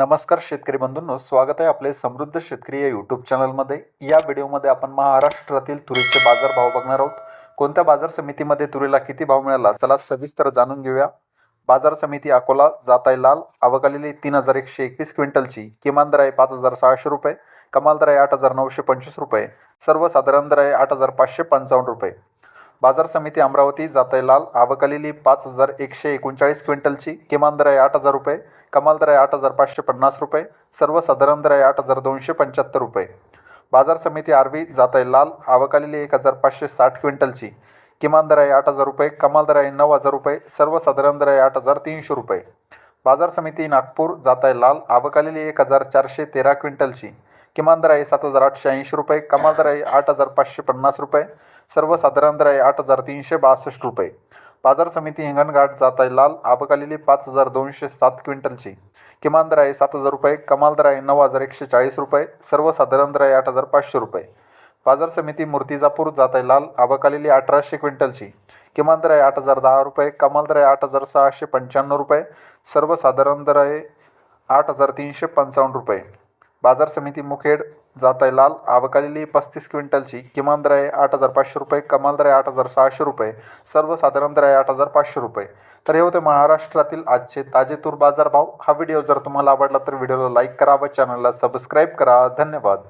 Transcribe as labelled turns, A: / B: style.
A: नमस्कार शेतकरी बंधूंनो स्वागत आहे आपले समृद्ध शेतकरी या यूट्यूब चॅनलमध्ये या व्हिडिओमध्ये आपण महाराष्ट्रातील तुरीचे बाजार भाव बघणार आहोत. कोणत्या बाजार समितीमध्ये तुरीला किती भाव मिळाला चला सविस्तर जाणून घेऊया. बाजार समिती अकोला जाताय लाल आवकालेली तीन हजार एकशे एकवीस क्विंटलची किमान दर आहे पाच हजार सहाशे रुपये कमाल दर आहे आठ हजार नऊशे पंचवीस रुपये सर्वसाधारण दर आहे आठ हजार पाचशे पंचावन्न रुपये. बाजार समिती अमरावती जाताय लाल पाच हजार एकशे एकोणचाळीस क्विंटलची किमान दर आहे आठ हजार रुपये कमाल दर आहे आठ हजार पाचशे पन्नास रुपये सर्वसाधारण दर आहे आठ हजार दोनशे पंच्याहत्तर रुपये. बाजार समिती आरवी जाताय लाल आवकालेली एक हजार पाचशे साठ क्विंटलची किमान दर आहे आठ हजार रुपये कमाल दर आहे नऊ हजार रुपये सर्वसाधारण दर आहे आठ हजार तीनशे रुपये. बाजार समिती नागपूर जाताय लाल आवकालेली एक हजार चारशे तेरा क्विंटलची किमान दर आहे सात हजार आठशे ऐंशी रुपये कमाल दर आहे आठ हजार पाचशे पन्नास रुपये सर्वसाधारण दर आहे आठ हजार तीनशे बासष्ट रुपये. बाजार समिती हिंगणघाट जात आहे लाल आबकालेली पाच हजार दोनशे सात क्विंटलची. किमान दर आहे सात हजार रुपये कमाल दर आहे नऊ हजार एकशे चाळीस रुपये सर्वसाधारण दर आहे आठ हजार पाचशे रुपये. बाजार समिती मूर्तिजापूर जात आहे लाल आबकालेली अठराशे क्विंटलची. किमान दर आहे आठ हजार दहा रुपये कमाल दर आहे आठ हजार सहाशे पंच्याण्णव रुपये सर्वसाधारण दर आहे आठ हजार तीनशे पंचावन्न रुपये. बाजार समिती मुखेड जात आहे लाल. आवकालेली पस्तीस क्विंटलची किमान दर आहे आठ हजार पाचशे रुपये कमाल दर आहे आठ हजार सहाशे रुपये सर्वसाधारण दर आहे आठ हजार पाचशे रुपये. तर हे होते महाराष्ट्रातील आजचे ताजे तूर बाजार भाव. हा व्हिडिओ जर तुम्हाला आवडला तर व्हिडिओला लाईक करा व चॅनलला सबस्क्राईब करा. धन्यवाद.